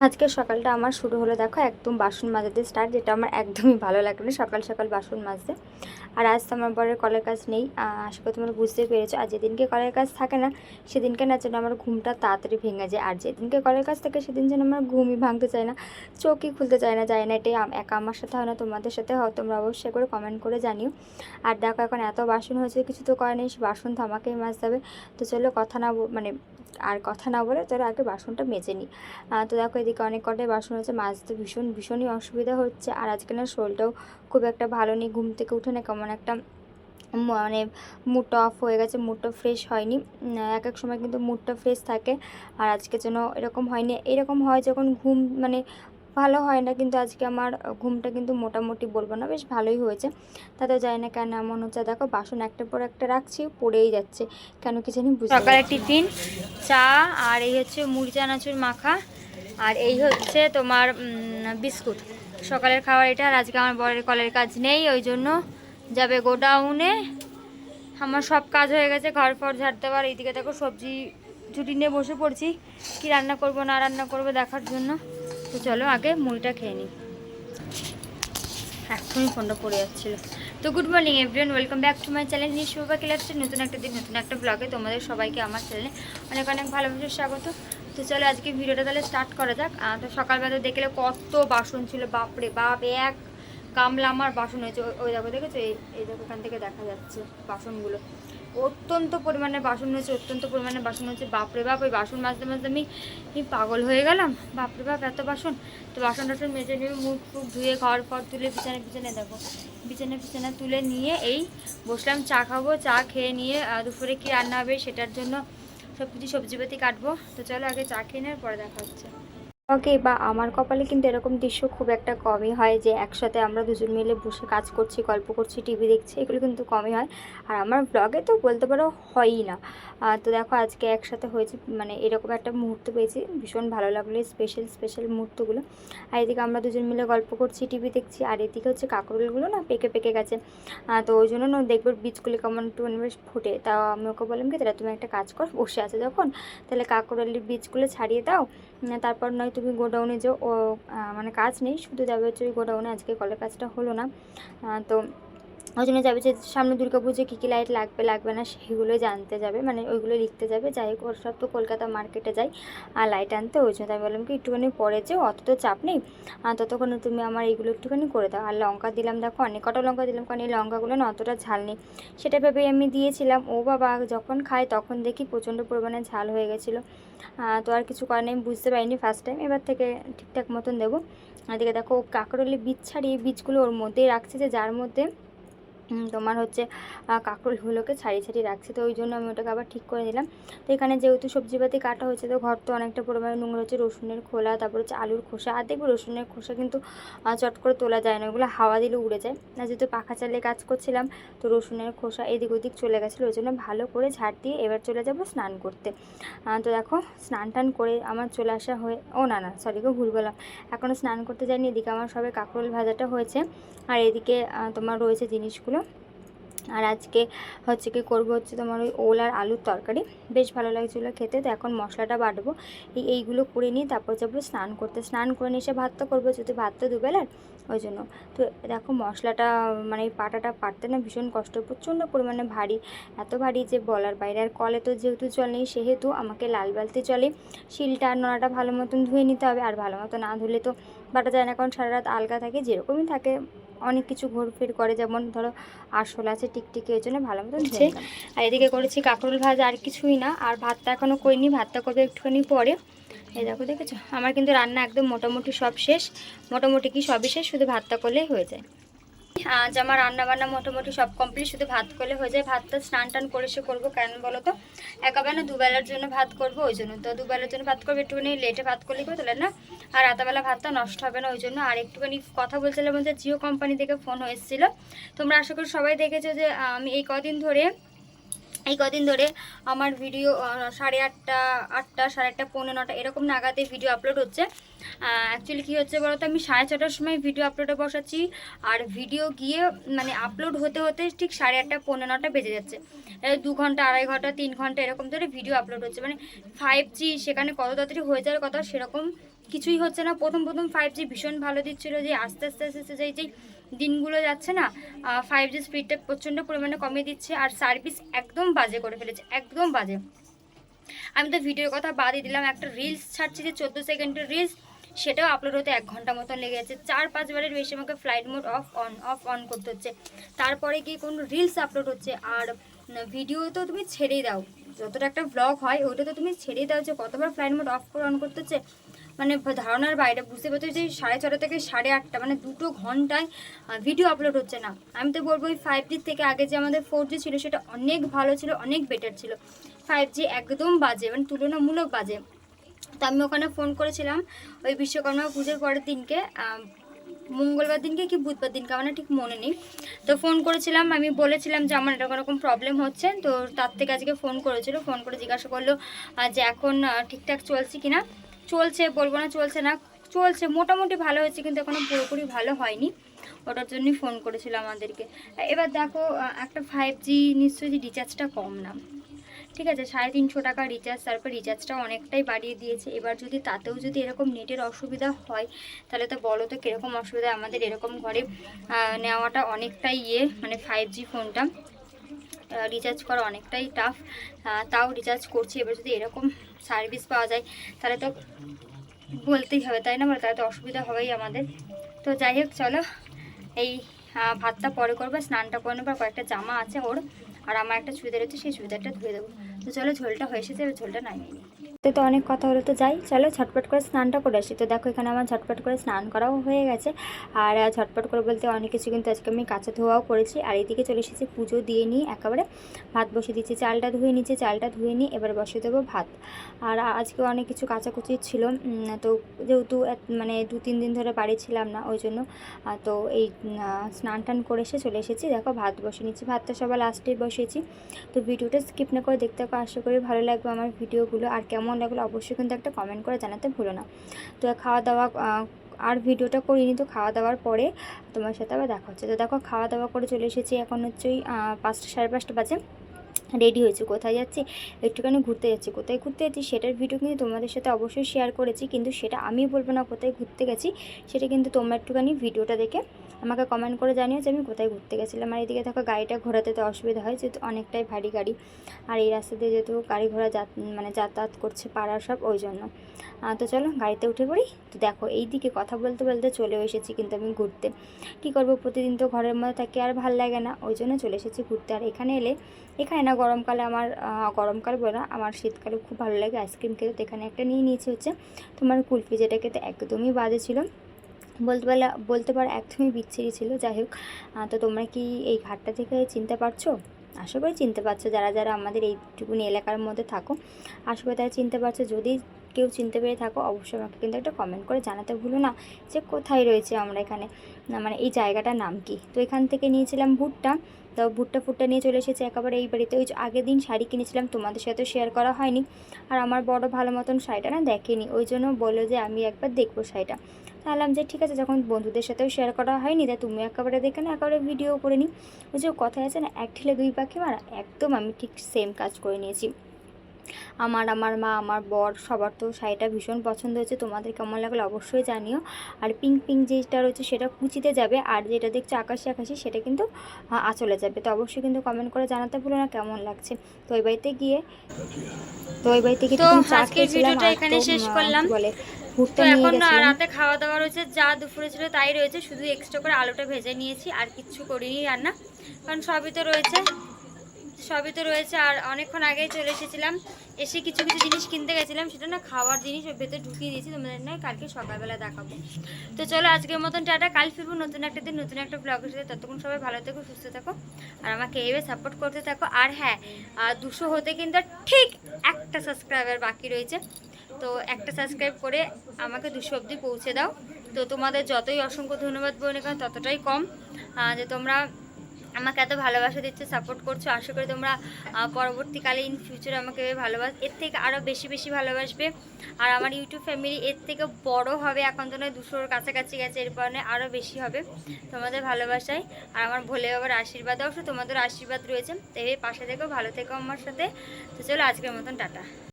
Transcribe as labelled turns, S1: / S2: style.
S1: আজকে সকালটা আমার শুরু হলো, দেখো, একদম বাসন মাজাতে স্টার্ট যেটা আমার একদমই ভালো লাগে না সকাল সকাল বাসন মাজতে। আর আজ তো আমার বরের কলের কাজ নেই আশা করি তোমরা বুঝতে পেরেছ। আর যেদিনকে কলের কাজ থাকে না, সেদিনকে না যেন আমার ঘুমটা তাড়াতাড়ি ভেঙে যায়। আর যেদিনকে কলের কাজ থাকে, সেদিন যেন আমার ঘুমই ভাঙতে চায় না, চোখই খুলতে চায় না, যায় না। এটাই একা আমার সাথে হয় না, তোমাদের সাথে হয়, তোমরা অবশ্যই করে কমেন্ট করে জানিও। আর দেখো, এখন এত বাসন হয়েছে, কিছু তো করার নেই সে বাসন তো আমাকেই মাজতে তো চলো কথা না মানে আর কথা না বলে, চলো আগে বাসনটা মেজে নিই। তো দেখো, এদিকে অনেক কটাই বাসন হচ্ছে মাজতে ভীষণ, ভীষণই অসুবিধা হচ্ছে। আর আজকে না শরীরটাও খুব একটা ভালো নেই, ঘুম থেকে উঠে না কেমন একটা মানে মুডটা অফ হয়ে গেছে মুডটা ফ্রেশ হয়নি। এক এক সময় কিন্তু মুডটা ফ্রেশ থাকে, আর আজকে যেন এরকম হয়নি। এরকম হয় যখন ঘুম মানে ভালো হয় না, কিন্তু আজকে আমার ঘুমটা কিন্তু মোটামুটি বলব না, বেশ ভালোই হয়েছে। তাতে জানি না কেন এমন হচ্ছে, দেখো বাসন একটা পর একটা রাখছি, পড়েই যাচ্ছে। কেন কি জানি বুঝতে সকালে টিফিন, চা, আর এই হচ্ছে মুড়ি, চানাচুর, মাখা, আর এই হচ্ছে তোমার বিস্কুট। সকালের খাবার এটা, আর আজকে আমার বরের কলের কাজ নেই, ওই জন্য যাবে গোডাউনে। আমার সব কাজ হয়ে গেছে, ঘর ফর ঝাড়তে দেওয়ার, এইদিকে দেখো সবজি ছুটি নিয়ে বসে পড়ছি। কি রান্না করব, না রান্না করব দেখার জন্য। তো চলো আগে মুড়িটা খেয়ে নিই। এখনই ফোনটা পড়ে যাচ্ছিল। তো good morning everyone welcome back to my channel নিয়ে শুভ ক্লাসে নতুন একটা দিন, নতুন একটা ব্লগে তোমাদের সবাইকে, আমার চ্যানেলে অনেক অনেক ভালোবাসার স্বাগত। তো চলো আজকে ভিডিওটা তাহলে স্টার্ট করা যাক। তো সকালবেলা দেখলে কত বাসন ছিল, বাপরে বাপ, এক গামলা আমার বাসন হয়েছে। ওই- দেখো, দেখেছ? এই দেখো, এখান থেকে দেখা যাচ্ছে বাসনগুলো। অত্যন্ত পরিমাণে বাসন হয়েছে, অত্যন্ত পরিমাণে বাসন হয়েছে। বাপরে বাপ, ওই বাসন মাজতে মাজতে আমি পাগল হয়ে গেলাম। বাপরে বাপ, এত বাসন। তো বাসন টাসন মেজে নিয়ে মুখ টুক ধুয়ে, ঘর ফর তুলে বিছানা পিছনে দেখো, বিছানা তুলে নিয়ে এই বসলাম, চা খাব, চা খেয়ে নিয়ে দুপুরে কি রান্না হবে সেটার জন্য সব কিছু সবজি সবজিপাতি কাটবো। তো চলো আগে চা খেয়ে নেওয়ার পরে দেখা হচ্ছে। ওকে, বা আমার কপালে কিন্তু এরকম দৃশ্য খুব একটা কমই হয় যে একসাথে আমরা দুজন মিলে বসে কাজ করছি, গল্প করছি, টিভি দেখছি, এগুলো কিন্তু কমই হয়। আর আমার ব্লগে তো বলতে পারো হয়ই না। তো দেখো আজকে একসাথে হয়েছে মানে এরকম একটা মুহূর্ত পেয়েছি, ভীষণ ভালো লাগল স্পেশাল স্পেশাল মুহূর্তগুলো। আর এদিকে আমরা দুজন মিলে গল্প করছি, টিভি দেখছি, আর এদিকে হচ্ছে কাঁকরোলগুলো না পেকে পেকে গেছে। তো ওই জন্য না দেখবে বীজগুলি কেমন একটু মানে বেশ ফুটে। তা আমি ওকে বললাম কি, তাহলে তুমি একটা কাজ কর, বসে আছে যখন, তাহলে কাঁকরোলের বীজগুলো ছাড়িয়ে দাও। তারপর নয় তুমি গোডাউনে যে মানে কাজ নেই, শুধু যাবে হচ্ছে ওই গোডাউনে, আজকে কলের কাজটা হলো না। তো ওই জন্য যাবে যে সামনে দুর্গা পুজো কী কী লাইট লাগবে লাগবে না সেগুলো জানতে যাবে মানে ওইগুলো লিখতে যাবে। যাই হোক, ওর সব তো কলকাতা মার্কেটে যাই, আর লাইট আনতে ওই জন্য আমি বললাম কি, একটুখানি পরে যেও, অত তো চাপ নেই। ততক্ষণে তুমি আমার এইগুলো একটুখানি করে দাও। আর লঙ্কা দিলাম, দেখো অনেক কটা লঙ্কা দিলাম, কারণ এই লঙ্কাগুলো না অতটা ঝাল নেই। সেটা ভেবেই আমি দিয়েছিলাম। ও বাবা, যখন খায় তখন দেখি প্রচণ্ড পরিমাণে ঝাল হয়ে গেছিল। তো আর কিছু নেই, আমি বুঝতে পারিনি ফার্স্ট টাইম এবার থেকে ঠিকঠাক মতন দেবো। এদিকে দেখো ও কাঁকরোলে বীজ ছাড়িয়ে বীজগুলো ওর মধ্যেই রাখছে যে যার মধ্যে তোমার হচ্ছে কাঁকরোলগুলোকে ছাড়িয়ে ছাড়িয়ে রাখছে। তো ওই জন্য আমি ওটাকে আবার ঠিক করে দিলাম। তো এখানে যেহেতু সবজিপাতি কাটা হয়েছে, তো ঘর তো অনেকটা পরিমাণে নোংরা হচ্ছে। রসুনের খোলা, তারপর হচ্ছে আলুর খোসা। আর দেখব রসুনের খোসা কিন্তু চট করে তোলা যায় না। ওগুলো হাওয়া দিলে উড়ে যায়। আর যেহেতু পাখা চালিয়ে কাজ করছিলাম, তো রসুনের খোসা এদিক ওদিক চলে গেছিল। ওই জন্য ভালো করে ঝাড় দিয়ে এবার চলে যাব স্নান করতে। তো দেখো, স্নান টান করে আমার চলে আসা হয়ে, ও না না সরি গো, ভুল বললাম। এখনও স্নান করতে যাইনি। এদিকে আমার সবে কাঁকরোল ভাজাটা হয়েছে। আর এদিকে তোমার রয়েছে জিনিসগুলো। আর আজকে হচ্ছে কি করব হচ্ছে তোমার ওই ওল আর আলুর তরকারি। বেশ ভালো লাগছিল খেতে, তো এখন মশলাটা বাটবো। এই এইগুলো করে নিয়ে তারপর যাব স্নান করতে। স্নান করে নিয়ে এসে ভাত তো করব, যদি ভাত তো দুবেলার, ওই জন্য। তো দেখো মশলাটা মানে পাটাটা পাটতে না ভীষণ কষ্ট, প্রচণ্ড পরিমাণে ভারী, এত ভারী যে বলার বাইরে। আর কলে তো যেহেতু জল নেই, সেহেতু আমাকে লাল বালতি চলে শিলটা আর নোড়াটা ভালো মতন ধুয়ে নিতে হবে। আর ভালো মতো না ধুলে তো বাটা যায় না, কারণ সারা রাত আলগা থাকে, যেরকমই থাকে অনেক কিছু ঘোরফের করে যেমন ধরো আসল আছে টিকটিকি ওই জন্য ভালো মতো হচ্ছে আর এদিকে করেছি কাঁকরোল ভাজা আর কিছুই না আর ভাতটা এখনও করিনি ভাতটা করবে একটুখানি পরে। এই দেখো দেখেছ? আমার কিন্তু রান্না একদম মোটামুটি সব শেষ। মোটামুটি কি সবই শেষ? শুধু ভাতটা করলেই হয়ে যায়। আজ আমার রান্না বান্না মোটামুটি সব কমপ্লিট শুধু ভাত করলে হয়ে যায়। ভাতটা স্নান টান করে সে করব কেন বলো তো? একেবারে না দুবেলার জন্য ভাত করব, ওই জন্য। তো দুবেলার জন্য ভাত করব, একটুখানি লেটে ভাত করলে করে তাহলে না? আর রাতাবেলা ভাতটা নষ্ট হবে না, ওই জন্য। আর একটুখানি কথা বলছিলাম যে জিও কোম্পানি থেকে ফোন হয়েছিল। তোমরা আশা করি সবাই দেখেছ যে আমি এই কদিন ধরে এই কদিন ধরে আমার ভিডিও সাড়ে আটটা আটটা, সাড়ে আটটা, পৌনে নটা, এরকম নাগাদে ভিডিও আপলোড হচ্ছে। অ্যাকচুয়ালি কী হচ্ছে বলো তো আমি সাড়ে ছটার সময় ভিডিও আপলোডে বসাচ্ছি, আর ভিডিও গিয়ে মানে আপলোড হতে হতে ঠিক সাড়ে আটটা, পৌনে নটা বেজে যাচ্ছে। দু ঘণ্টা, আড়াই ঘণ্টা, তিন ঘণ্টা, এরকম ধরে ভিডিও আপলোড হচ্ছে। মানে ফাইভ জি সেখানে কত তাড়াতাড়ি হয়ে যাওয়ার কথা সেরকম কিছুই হচ্ছে না। প্রথম প্রথম ফাইভ জি ভীষণ ভালো দিচ্ছিল যে আস্তে আস্তে আস্তে আস্তে যেই যেই দিনগুলো যাচ্ছে না ফাইভ জি স্পিডটা প্রচণ্ড পরিমাণে কমিয়ে দিচ্ছে আর সার্ভিস একদম বাজে করে ফেলেছে, একদম বাজে। আমি তো ভিডিওর কথা বাদই দিলাম, একটা রিলস ছাড়ছি যে চোদ্দ সেকেন্ডের রিলস সেটাও আপলোড হতে এক ঘণ্টা মতন লেগে যাচ্ছে চার পাঁচবারের বেশি আমাকে flight mode off on off on করতে হচ্ছে। তারপরে কি কোনো রিলস আপলোড হচ্ছে, আর ভিডিও তো তুমি ছেড়েই দাও। যতটা একটা ব্লগ হয় ওইটা তো তুমি ছেড়েই দাও যে কতবার ফ্লাইট মোড অফ করে অন করতে হচ্ছে। মানে ধারণার বাইরে বুঝতে পারছ যে সাড়ে ছটা থেকে সাড়ে আটটা মানে দুটো ঘন্টায় ভিডিও আপলোড হচ্ছে না। আমি তো বলব ওই ফাইভ জির থেকে আগে যে আমাদের ফোর জি ছিল সেটা অনেক ভালো ছিল, অনেক বেটার ছিল। ফাইভ জি একদম বাজে মানে তুলনামূলক বাজে। তো আমি ওখানে ফোন করেছিলাম ওই বিশ্বকর্মা পুজোর পরের দিনকে মঙ্গলবার দিনকে কি বুধবার দিনকে আমার ঠিক মনে নেই। তো ফোন করেছিলাম, আমি বলেছিলাম যে আমার এরকম এরকম প্রবলেম হচ্ছে, তো তার থেকে আজকে ফোন করেছিল ফোন করে জিজ্ঞাসা করল যে এখন ঠিকঠাক চলছে কি না চলছে, বলব না চলছে না, চলছে, মোটামুটি ভালো হয়েছে, কিন্তু এখনও পুরোপুরি ভালো হয়নি। ওটার জন্যই ফোন করেছিল আমাদেরকে। এবার দেখো একটা ফাইভ জি নিশ্চয়ই রিচার্জটা কম না। ঠিক আছে, সাড়ে তিনশো টাকা রিচার্জ তারপর রিচার্জটা অনেকটাই বাড়িয়ে দিয়েছে। এবার যদি তাতেও যদি এরকম নেটের অসুবিধা হয়, তাহলে তো বলো তো কীরকম অসুবিধা? আমাদের এরকম ঘরে নেওয়াটা অনেকটাই ইয়ে মানে ফাইভ জি ফোনটা রিচার্জ করা অনেকটাই টাফ তাও রিচার্জ করছি। এবার যদি এরকম সার্ভিস পাওয়া যায়, তাহলে তো বলতেই হবে, তাই না মানে তাহলে তো অসুবিধা হবেই আমাদের। তো যাই হোক, চলো এই ভাতটা পরে করব, স্নানটা করে নেব কয়েকটা জামা আছে ওর, আর আমার একটা চুড়িদার হচ্ছে, সেই চুড়িদারটা ধুয়ে দেবো। তো চলো ঝোলটা হয়ে এসেছে ঝোলটা নামিয়ে নিই। তো তো অনেক কথা হলো, তো যাই, চলো ঝটপট করে স্নানটা করে আসি। তো দেখো, এখানে আমার ঝটপট করে স্নান করাও হয়ে গেছে। আর ঝটপট করে বলতে অনেক কিছু কিন্তু আজকে আমি কাঁচা ধোয়াও করেছি। আর এইদিকে চলে এসেছি পুজো দিয়ে নিই একেবারে ভাত বসিয়ে দিচ্ছি। চালটা ধুয়ে নিচ্ছি, চালটা ধুয়ে নিই এবার বসিয়ে দেবো ভাত। আর আজকে অনেক কিছু কাচাকুচি ছিল তো যেহেতু মানে দু, তিন দিন ধরে বাড়ি ছিলাম না, ওই জন্য তো এই স্নান টান করে এসে চলে এসেছি। দেখো, ভাত বসিয়ে নিচ্ছি, ভাতটা সবার লাস্টে বসিয়েছি। তো ভিডিওটা স্কিপ না করে দেখতে আশা করি ভালো লাগবে আমার ভিডিওগুলো। আর কেমন লাগল অবশ্যই কিন্তু একটা কমেন্ট করে জানাতে ভুলো না। তো খাওয়া দাওয়া আর ভিডিওটা করিনি তো খাওয়া দাওয়ার পরে তোমার সাথে আবার দেখা হচ্ছে। তো দেখো খাওয়া দাওয়া করে চলে এসেছি। এখন হচ্ছে ওই, পাঁচটা সাড়ে পাঁচটা বাজে। রেডি হয়েছি, কোথায় যাচ্ছি, একটুখানি ঘুরতে যাচ্ছি, কোথায় ঘুরতে যাচ্ছি সেটার ভিডিও কিন্তু তোমাদের সাথে অবশ্যই শেয়ার করেছি, কিন্তু সেটা আমি বলব না কোথায় ঘুরতে গেছি, সেটা কিন্তু তোমরা একটুখানি ভিডিওটা দেখে আমাকে কমেন্ট করে জানিও যে আমি কোথায় ঘুরতে গেছিলাম। আর এদিকে দেখো গাড়িটা ঘোরাতে তো অসুবিধা হয়, যেহেতু অনেকটাই ভারী গাড়ি। আর এই রাস্তা দিয়ে যেহেতু গাড়ি ঘোড়া মানে যাতায়াত করছে পাড়ার সব, ওই জন্য। তো চলো গাড়িতে উঠে পড়ি। তো দেখো এই দিকে কথা বলতে বলতে চলেও এসেছি কিন্তু আমি ঘুরতে। কী করব? প্রতিদিন তো ঘরের মধ্যে থাকি, আর ভালো লাগে না, ওই জন্য চলে এসেছি ঘুরতে। আর এখানে এলে, এখানে না গরমকালে আমার গরমকাল বলে আমার শীতকালে খুব ভালো লাগে আইসক্রিম খেতে। তো এখানে একটা নিয়ে নিয়েছি হচ্ছে তোমার কুলফি, যেটা খেতে একদমই বাজে ছিল। বলতে পারলে, বলতে পারো একদমই বিচ্ছিরি ছিল। যাই হোক তো তোমরা কি এই ঘাটটা থেকে চিনতে পারছ? আশা করি চিনতে পারছ। যারা যারা আমাদের এইটুকুনি এলাকার মধ্যে থাকো, আশা করি তারা চিনতে পারছ। যদি কেউ চিনতে পেরে থাকো, অবশ্যই আমাকে কিন্তু একটা কমেন্ট করে জানাতে ভুলো না যে কোথায় রয়েছে আমরা এখানে মানে এই জায়গাটার নাম কি? তো এখান থেকে নিয়েছিলাম ভুট্টা। তো ভুট্টা ফুটটা নিয়ে চলে এসেছে একেবারে এই বাড়িতে। ওই আগের দিন শাড়ি কিনেছিলাম, তোমাদের সাথে শেয়ার করা হয়নি। আর আমার বড় ভালো মতন শাড়িটা না দেখেনি। ওই জন্য বলল যে আমি একবার দেখব শাড়িটা। তাহলাম যে ঠিক আছে, যখন বন্ধুদের সাথেও শেয়ার করা হয়নি তাই তুমি একেবারে দেখে না একেবারে ভিডিও করে নিই। ওই যে কথায় আছে না, এক ঠেলে দুই পাখি মারা একদম আমি ঠিক সেম কাজ করে নিয়েছি। আমার আমার মা আমার বর সবার তো শাড়িটা ভীষণ পছন্দ হয়েছে। তোমাদের কেমন লাগল অবশ্যই জানিও। আর পিঙ্ক পিঙ্ক যেটা রয়েছে সেটা কুচিতে যাবে। আর যেটা দেখছ আকাশি আকাশি সেটা কিন্তু আঁচলে যাবে। তো অবশ্যই কিন্তু কমেন্ট করে জানাতে ভুলো না কেমন লাগছে। তো ওই বাড়িতে গিয়ে তো ওই বাড়িতে গিয়ে তো
S2: চা খেয়েছিলাম
S1: এখানে শেষ করলাম।
S2: বলে
S1: তো এখন রাতে খাওয়া দাওয়া রয়েছে যা দুপুরে ছিল তাই রয়েছে। শুধু এক্সট্রা করে আলুটা ভেজে নিয়েছি আর কিচ্ছু করিনি রান্না। কারণ সবই তো রয়েছে। সবই তো রয়েছে, আর অনেকক্ষণ আগেই চলে এসেছিলাম। এসে কিছু কিছু জিনিস কিনতে গেছিলাম, সেটা না খাওয়ার জিনিস ওর ভেতরে ঢুকিয়ে দিয়েছি তোমাদের নয়, কালকে সকালবেলা দেখাবো। তো চলো আজকের মতন টাটা, কাল ফিরবো নতুন একটা দিন, নতুন একটা ব্লগের সাথে। ততক্ষণ সবাই ভালো থেকো, সুস্থ থাকো, আর আমাকে এইভাবে সাপোর্ট করতে থাকো। আর হ্যাঁ দুশো হতে কিন্তু ঠিক একটা সাবস্ক্রাইবার বাকি রয়েছে। তো একটা সাবস্ক্রাইব করে আমাকে দুশো অবধি পৌঁছে দাও। তো তোমাদের যতই অসংখ্য ধন্যবাদ বলে ততটাই কম। যে তোমরা আমাকে এত ভালোবাসা দিচ্ছ সাপোর্ট করছ। আশা করি তোমরা পরবর্তীকালে ইন ফিউচারে আমাকে ভালোবাস, এর থেকে আরও বেশি বেশি ভালোবাসবে। আর আমার ইউটিউব ফ্যামিলি এর থেকে বড় হবে এখন তো নয়, দুশোর কাছাকাছি গেছে এরপর নয় আরও বেশি হবে তোমাদের ভালোবাসায়। আর আমার ভোলে বাবার আশীর্বাদ, অবশ্য তোমাদের আশীর্বাদ রয়েছে। তো এই পাশে থেকো, ভালো থেকো আমার সাথে। তো চলো আজকের মতন, টাটা।